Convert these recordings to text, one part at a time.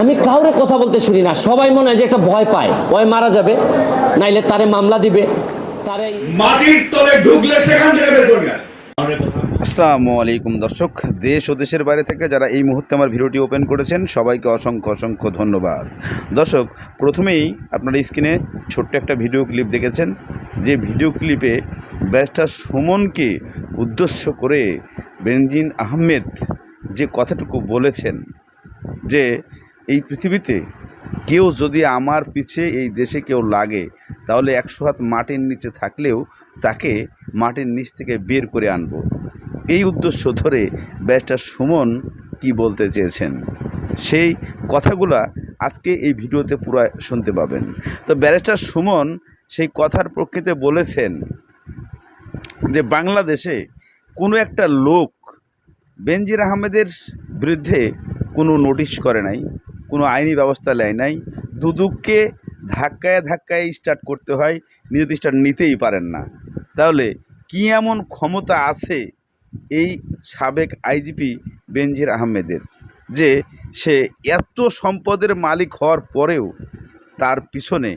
আমি কাউরে কথা বলতে শুনি না। সবাই মনে হয় যে একটা ভয় পায়। ভয় মারা যাবে। নাইলে তারে মামলা দিবে। তারে মাটির তলে ঢুকলে সেখান থেকে বের করবে আসসালামু আলাইকুম দর্শক। দেশ ও দেশের বাইরে থেকে যারা এই মুহূর্তে আমার ভিডিওটি ওপেন করেছেন সবাইকে অসংখ্য অসংখ্য ধন্যবাদ। দর্শক প্রথমেই আপনারা স্ক্রিনে ছোট্ট একটা ভিডিও ক্লিপ দেখেছেন। যে ভিডিও ক্লিপে ব্যারিস্টার সুমনকে উদ্দেশ্য করে বেনজিন আহমেদ যে কথাটুকু বলেছেন যে এই পৃথিবীতে কেউ যদি আমার পিছে এই দেশে কেউ লাগে, তাহলে একশো হাত মাটির নিচে থাকলেও তাকে মাটির নিচ থেকে বের করে আনব। এই উদ্দেশ্য ধরে ব্যারিস্টার সুমন কি বলতে চেয়েছেন? সেই কথাগুলা আজকে এই ভিডিওতে পুরো শুনতে পাবেন। তো ব্যারিস্টার সুমন সেই কথার প্রকৃতিতে বলেছেন যে, বাংলাদেশে কোনো একটা লোক বেনজির আহমেদের বিরুদ্ধে কোনো নোটিশ করে নাই। কোনো আইনি ব্যবস্থা নেয় নাই। দুদুককে ধাক্কায় ধাক্কায় স্টার্ট করতে হয় নিজে স্টার্ট নিতেই পারেন না। তাহলে কী এমন ক্ষমতা আছে এই সাবেক আইজিপি বেনজির আহমেদের, যে সে এত সম্পদের মালিক হওয়ার পরেও তার পিছনে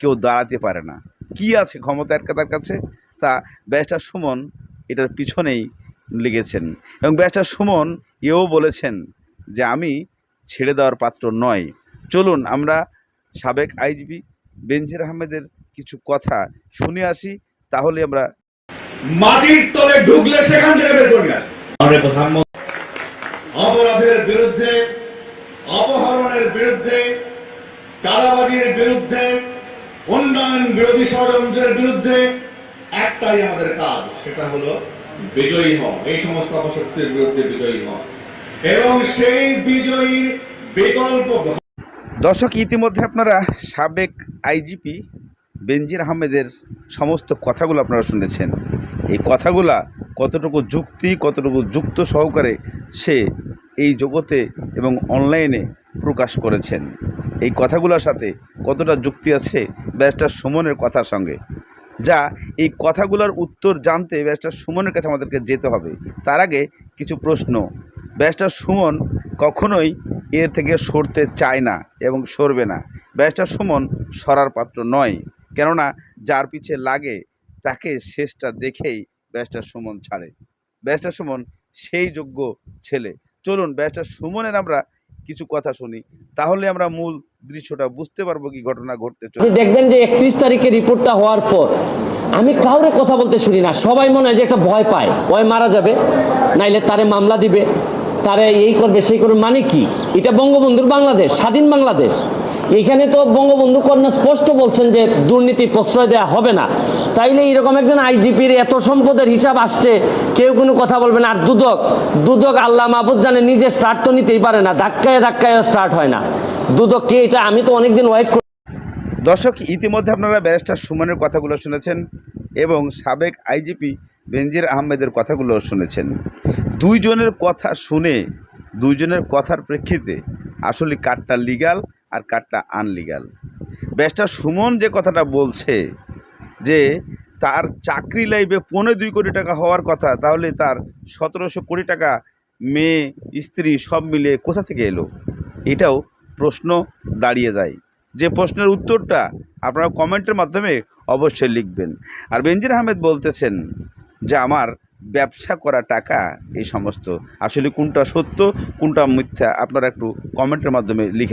কেউ দাঁড়াতে পারে না? কি আছে ক্ষমতা এর তার কাছে? তা ব্যারিস্টার সুমন এটার পিছনেই লেগেছেন এবং ব্যারিস্টার সুমন এও বলেছেন যে আমি ছেড়ে দেওয়ার পাত্র নয়। চলুন আমরা সাবেক আইজিপি বেনজির আহমেদের কিছু কথা শুনে আসি তাহলে আমরা মাটির তলে ঢুকলে সেখান থেকে বের করবে আমাদের প্রধানমন্ত্রী অপরাধের বিরুদ্ধে অপহরণের বিরুদ্ধে চাঁদাবাজির বিরুদ্ধে উন্নয়ন বিরোধী ষড়যন্ত্রের বিরুদ্ধে একটাই আমাদের কাজ সেটা হলো বিজয়ী হওয়া। এই সমস্ত অপশক্তির বিরুদ্ধে বিজয়ী হওয়া। এবং সেই বিজয়ী বিকল্প দর্শক, ইতিমধ্যে আপনারা সাবেক আইজিপি বেনজির আহমেদের সমস্ত কথাগুলো আপনারা শুনেছেন। এই কথাগুলা কতটুকু যুক্তি, কতটুকু যুক্ত সহকারে সে এই জগতে এবং অনলাইনে প্রকাশ করেছেন। এই কথাগুলোর সাথে কতটা যুক্তি আছে ব্যারিস্টার সুমনের কথার সঙ্গে? যা এই কথাগুলোর উত্তর জানতে ব্যারিস্টার সুমনের কাছে আমাদেরকে যেতে হবে। তার আগে কিছু প্রশ্ন। ব্যারিস্টার সুমন কখনোই এর থেকে সরতে চায় না এবং সরবে না। ব্যারিস্টার সুমন সরার পাত্র নয়, কেননা যার পিছে লাগে তাকে শেষটা দেখেই ব্যারিস্টার সুমন ছাড়ে। ব্যারিস্টার সুমন সেই যোগ্য ছেলে। চলুন, ব্যারিস্টার সুমনের আমরা কিছু কথা শুনি। তাহলে আমরা মূল দৃশ্যটা বুঝতে পারব কি ঘটনা ঘটতে চলে দেখবেন যে একত্রিশ তারিখে রিপোর্টটা হওয়ার পর আমি কাউরে কথা বলতে শুনি না। সবাই মনে হয় যে একটা ভয় পায়। ভয় মারা যাবে, নাইলে তারে মামলা দিবে। তারে এই করবে, সেই করবে মানে কি? এটা বঙ্গবন্ধুর বাংলাদেশ, স্বাধীন বাংলাদেশ। এইখানে তো বঙ্গবন্ধু কন্যা স্পষ্ট বলছেন যে দুর্নীতি প্রশ্রয় দেওয়া হবে না। তাইলে এরকম একজন আইজিপির এত সম্পদের হিসাব আসছে, কেউ কোনো কথা বলবে না। আর দুদক দুদক আল্লাহ মাহবুদ জানে নিজে স্টার্ট তো নিতেই পারে না, ধাক্কায় ধাক্কায় স্টার্ট হয় না। দুদক কে এটা আমি তো অনেকদিন ওয়েট করি দর্শক, ইতিমধ্যে আপনারা ব্যারিস্টার সুমনের কথাগুলো শুনেছেন এবং সাবেক আইজিপি বেনজির আহমেদের কথাগুলো শুনেছেন। দুইজনের কথা শুনে, দুইজনের কথার প্রেক্ষিতে আসলে কারটা লিগাল আর কারটা আনলিগাল ব্যারিস্টার সুমন যে কথাটা বলছে, যে তার চাকরি লাইফে পৌনে দুই কোটি টাকা হওয়ার কথা, তাহলে তার সতেরোশো কোটি টাকা মেয়ে, স্ত্রী সব মিলে কোথা থেকে এলো? এটাও প্রশ্ন দাঁড়িয়ে যায়। যে প্রশ্নের উত্তরটা আপনারা কমেন্টের মাধ্যমে অবশ্যই লিখবেন। আর বেনজির আহমেদ বলতেছেন যে আমার ব্যবসা করা টাকা, এই সমস্ত। আসলে কোনটা সত্য, কোনটা মিথ্যা, আপনারা একটু কমেন্টের মাধ্যমে লিখে